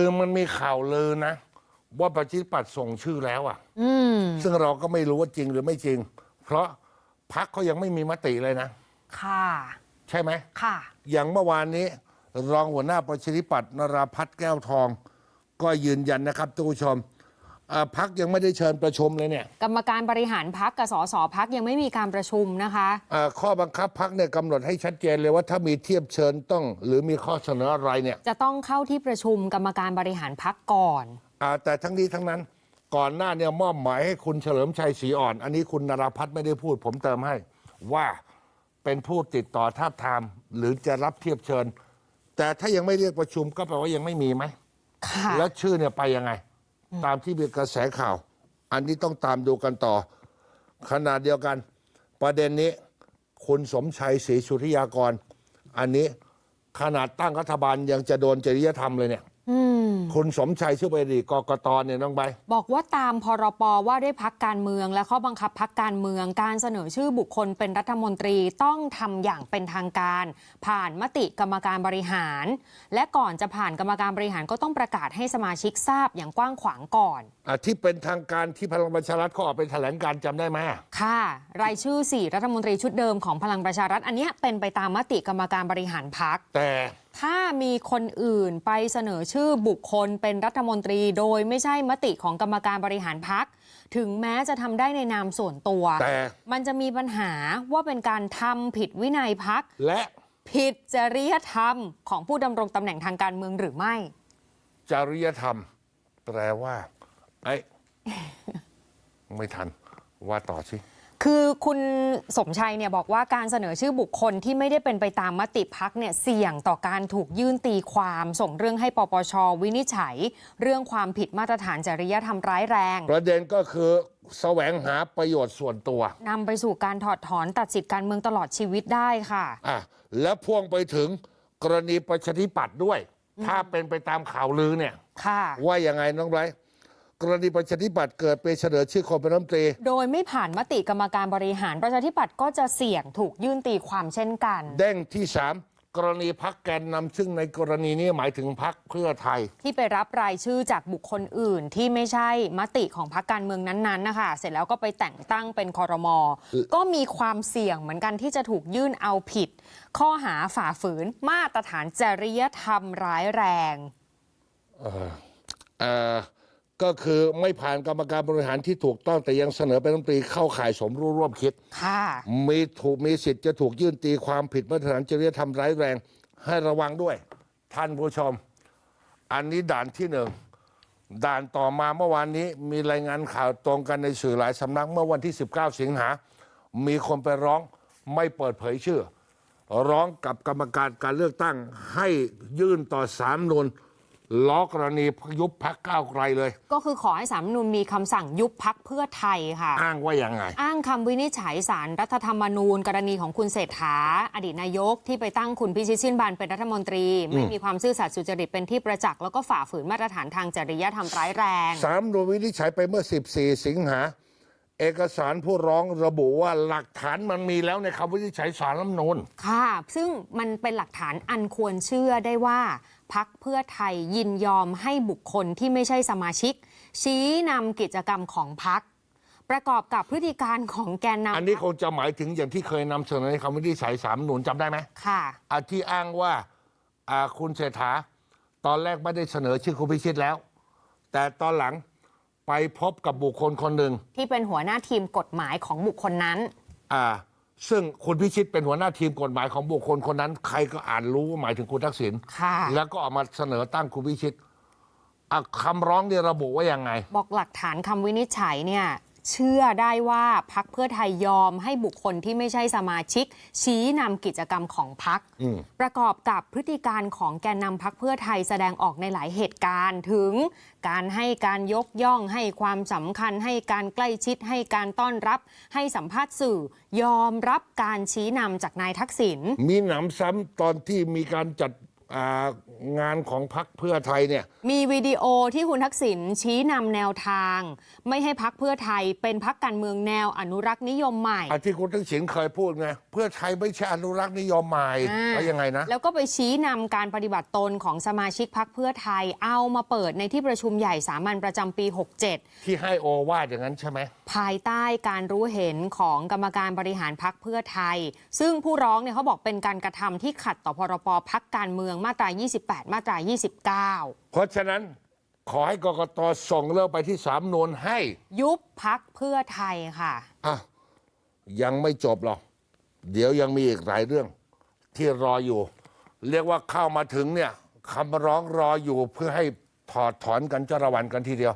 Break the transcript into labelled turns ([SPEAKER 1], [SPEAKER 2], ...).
[SPEAKER 1] คือมันมีข่าวลือนะ ว่าประชาธิปัตย์ส่งชื่อแล้วอะ
[SPEAKER 2] อืม
[SPEAKER 1] ซึ่งเราก็ไม่รู้ว่าจริงหรือไม่จริง เพราะพักเขายังไม่มีมติเลยนะ
[SPEAKER 2] ค่ะ
[SPEAKER 1] ใช่ไหม
[SPEAKER 2] ค่ะ
[SPEAKER 1] อย่างเมื่อวานนี้ รองหัวหน้าประชาธิปัตย์นราพัฒน์แก้วทอง ก็ยืนยันนะครับทุกผู้ชม อ่าพักยังไม่ได้เชิญประชุมเลยเนี่ย
[SPEAKER 2] กรรมการบริหารพักกับสสพักยังไม่มีการประชุมนะคะ
[SPEAKER 1] อ่าข้อบังคับพักเนี่ยกำหนดให้ชัดเจนเลยว่าถ้ามีเทียบเชิญต้อง หรือมีข้อเสนออะไรเนี่ย
[SPEAKER 2] จะต้องเข้าที่ประชุมกรรมการบริหารพักก่อน
[SPEAKER 1] อ่าแต่ทั้งนี้ทั้งนั้นก่อนหน้าเนี่ยมอบหมายให้คุณเฉลิมชัยศรีอ่อน อันนี้คุณนราพัฒน์ไม่ได้พูดผมเติมให้ ว่าเป็นผู้ติดต่อทาบทาม หรือจะรับเทียบเชิญ แต่ถ้ายังไม่เรียกประชุมก็แปลว่ายังไม่มีไหม
[SPEAKER 2] ค่ะ
[SPEAKER 1] แล้วชื่อเนี่ยไปยังไง ตามที่มีกระแสข่าว อันนี้ต้องตามดูกันต่อ ขนาดเดียวกัน ประเด็นนี้ คุณสมชัยศรีสุริยากร อันนี้ขนาดตั้งรัฐบาลยังจะโดนจริยธรรมเลยเนี่ย คุณสมชัยชื่อไปดีกกตเนี่ยน้องใบ
[SPEAKER 2] บอกว่าตามพรปว่าด้วยพักการเมืองและข้อบังคับพักการเมือง การเสนอชื่อบุคคลเป็นรัฐมนตรีต้องทำอย่างเป็นทางการ ผ่านมติกรรมการบริหาร และก่อนจะผ่านกรรมการบริหารก็ต้องประกาศให้สมาชิกทราบอย่างกว้างขวางก่อน
[SPEAKER 1] อะที่เป็นทางการที่พลังประชารัฐเขาออกเป็นแถลงการณ์จำได้ไหม
[SPEAKER 2] ค่ะ รายชื่อ4รัฐมนตรีชุดเดิมของพลังประชารัฐอันเนี้ยเป็นไปตามมติกรรมการบริหารพัก
[SPEAKER 1] แต่
[SPEAKER 2] ถ้ามีคนอื่นไปเสนอชื่อบุคคลเป็นรัฐมนตรี โดยไม่ใช่มติของกรรมการบริหารพัก ถึงแม้จะทำได้ในนามส่วนตัว
[SPEAKER 1] แต่
[SPEAKER 2] มันจะมีปัญหาว่าเป็นการทำผิดวินัยพัก
[SPEAKER 1] และ
[SPEAKER 2] ผิดจริยธรรมของผู้ดำรงตำแหน่งทางการเมืองหรือไม่
[SPEAKER 1] จริยธรรม แปลว่าไอ้ ไม่ทันว่าต่อสิ
[SPEAKER 2] คือคุณสมชัยเนี่ยบอกว่าการเสนอชื่อบุคคลที่ไม่ได้เป็นไปตามมติพักเนี่ยเสี่ยงต่อการถูกยื่นตีความ ส่งเรื่องให้ปปชวินิจฉัย เรื่องความผิดมาตรฐานจริยธรรมร้ายแรง
[SPEAKER 1] ประเด็นก็คือแสวงหาประโยชน์ส่วนตัว
[SPEAKER 2] นำไปสู่การถอดถอนตัดสิทธิการเมืองตลอดชีวิตได้ค่ะ
[SPEAKER 1] อะและพ่วงไปถึงกรณีประชาธิปัตย์ด้วย ถ้าเป็นไปตามข่าวลือเนี่ย
[SPEAKER 2] ค่ะ
[SPEAKER 1] ว่ายังไงน้องไบรท์ กรณีประชาธิปัตย์เกิดเป็นเสนอชื่อคนเป็นรัฐมนตรี
[SPEAKER 2] โดยไม่ผ่านมติกรรมการบริหารประชาธิปัตย์ก็จะเสี่ยงถูกยื่นตีความเช่นกัน
[SPEAKER 1] เด้งที่สามกรณีพักแกนนำซึ่งในกรณีนี้หมายถึงพักเพื่อไทย
[SPEAKER 2] ที่ไปรับรายชื่อจากบุคคลอื่น ที่ไม่ใช่มติของพรรคการเมืองนั้นๆนะคะเสร็จแล้วก็ไปแต่งตั้งเป็นคอรมอก็มีความเสี่ยงเหมือนกันที่จะถูกยื่นเอาผิด ข้อหาฝ่าฝืนมาตรฐานจริยธรรมร้ายแรง
[SPEAKER 1] เอ่อ ก็คือไม่ผ่านกรรมการบริหารที่ถูกต้องแต่ยังเสนอเป็นรัฐมนตรีเข้าข่ายสมรู้ร่วมคิด
[SPEAKER 2] ค่ะ
[SPEAKER 1] มีถูกมีสิทธิ์จะถูกยื่นตีความผิดมาตรฐานจริยธรรมร้ายแรง ให้ระวังด้วย ท่านผู้ชม อันนี้ด่านที่หนึ่งด่านต่อมาเมื่อวานนี้มีรายงานข่าวตรงกันในสื่อหลายสำนักเมื่อวันที่ 19 สิงหา มีคนไปร้องไม่เปิดเผยชื่อ ร้องกับกรรมการการเลือกตั้งให้ยื่นต่อสามนุน ล้อกรณียุบพักก้าวไกลเลย
[SPEAKER 2] ก็คือขอให้สามนุนมีคำสั่งยุบพักเพื่อไทยค่ะ
[SPEAKER 1] อ้างว่ายังไง
[SPEAKER 2] อ้างคำวินิจฉัยสารรัฐธรรมนูญ กรณีของคุณเศรษฐา อดีตนายกที่ไปตั้งคุณพิชิตชินบานเป็นรัฐมนตรี ไม่มีความซื่อสัตย์สุจริตเป็นที่ประจักษ์แล้วก็ฝ่าฝืนมาตรฐานทางจริยธรรมร้ายแรง
[SPEAKER 1] สามนุนวินิจฉัยไปเมื่อ 14 สิงหา เอกสารผู้ร้องระบุว่าหลักฐานมันมีแล้วในคำวินิจฉัยสารรัฐธรรมนูญ
[SPEAKER 2] ค่ะ ซึ่งมันเป็นหลักฐานอันควรเชื่อได้ว่าพักเพื่อไทยยินยอมให้บุคคลที่ไม่ใช่สมาชิก ชี้นำกิจกรรมของพัก ประกอบกับพฤติการของแกนนำ
[SPEAKER 1] อันนี้คงจะหมายถึงอย่างที่เคยนำเสนอในคำวินิจฉัยสามนุนจำได้ไหม
[SPEAKER 2] ค่ะ
[SPEAKER 1] อาที่อ้างว่าอ่าคุณเศรษฐาตอนแรกไม่ได้เสนอชื่อคุณพิชิตแล้ว แต่ตอนหลัง ไปพบกับบุคคลคนหนึ่ง
[SPEAKER 2] ที่เป็นหัวหน้าทีมกฎหมายของบุคคลนั้น
[SPEAKER 1] อ่า ซึ่งคุณพิชิตเป็นหัวหน้าทีมกฎหมายของบุคคลคนนั้น ใครก็อ่านรู้ว่าหมายถึงคุณทักษิณ
[SPEAKER 2] ค่ะ
[SPEAKER 1] แล้วก็ออกมาเสนอตั้งคุณพิชิตอะคำร้องเนี่ยระบุว่ายังไง
[SPEAKER 2] บอกหลักฐานคำวินิจฉัยเนี่ย เชื่อได้ว่าพักเพื่อไทยยอมให้บุคคลที่ไม่ใช่สมาชิก ชี้นำกิจกรรมของพัก
[SPEAKER 1] อืม
[SPEAKER 2] ประกอบกับพฤติการของแกนนำพักเพื่อไทยแสดงออกในหลายเหตุการณ์ถึง การให้การยกย่องให้ความสำคัญ ให้การใกล้ชิด ให้การต้อนรับ ให้สัมภาษณ์สื่อ ยอมรับการชี้นำจากนายทักษิณ
[SPEAKER 1] มีหนำซ้ำตอนที่มีการจัดอ่า งานของพักเพื่อไทยเนี่ย
[SPEAKER 2] มีวิดีโอที่คุณทักษิณชี้นำแนวทาง ไม่ให้พักเพื่อไทยเป็นพักการเมืองแนวอนุรักษ์นิยมใหม่
[SPEAKER 1] อาที่คุณทักษิณเคยพูดไงเพื่อไทยไม่ใช่อนุรักษ์นิยมใหม่
[SPEAKER 2] อ่า
[SPEAKER 1] แล้วยังไงนะ
[SPEAKER 2] แล้วก็ไปชี้นำการปฏิบัติตนของสมาชิกพักเพื่อไทยเอามาเปิดในที่ประชุมใหญ่สามัญประจำปี 67
[SPEAKER 1] ที่ให้โอวาดอย่างนั้นใช่ไหม
[SPEAKER 2] ภายใต้การรู้เห็นของกรรมการบริหารพักเพื่อไทย ซึ่งผู้ร้องเนี่ยเขาบอกเป็นการกระทำที่ขัดต่อพรปพักการเมืองมาตรา28 มาตรา 29
[SPEAKER 1] เพราะฉะนั้นขอให้กกตส่งเรื่องไปที่สามนวนให้
[SPEAKER 2] ยุบพักเพื่อไทยค่ะ
[SPEAKER 1] อะ ยังไม่จบหรอก เดี๋ยวยังมีอีกหลายเรื่อง ที่รออยู่ เรียกว่าเข้ามาถึงเนี่ยคำร้องรออยู่เพื่อให้ถอดถอนกันจะระวันกันทีเดียว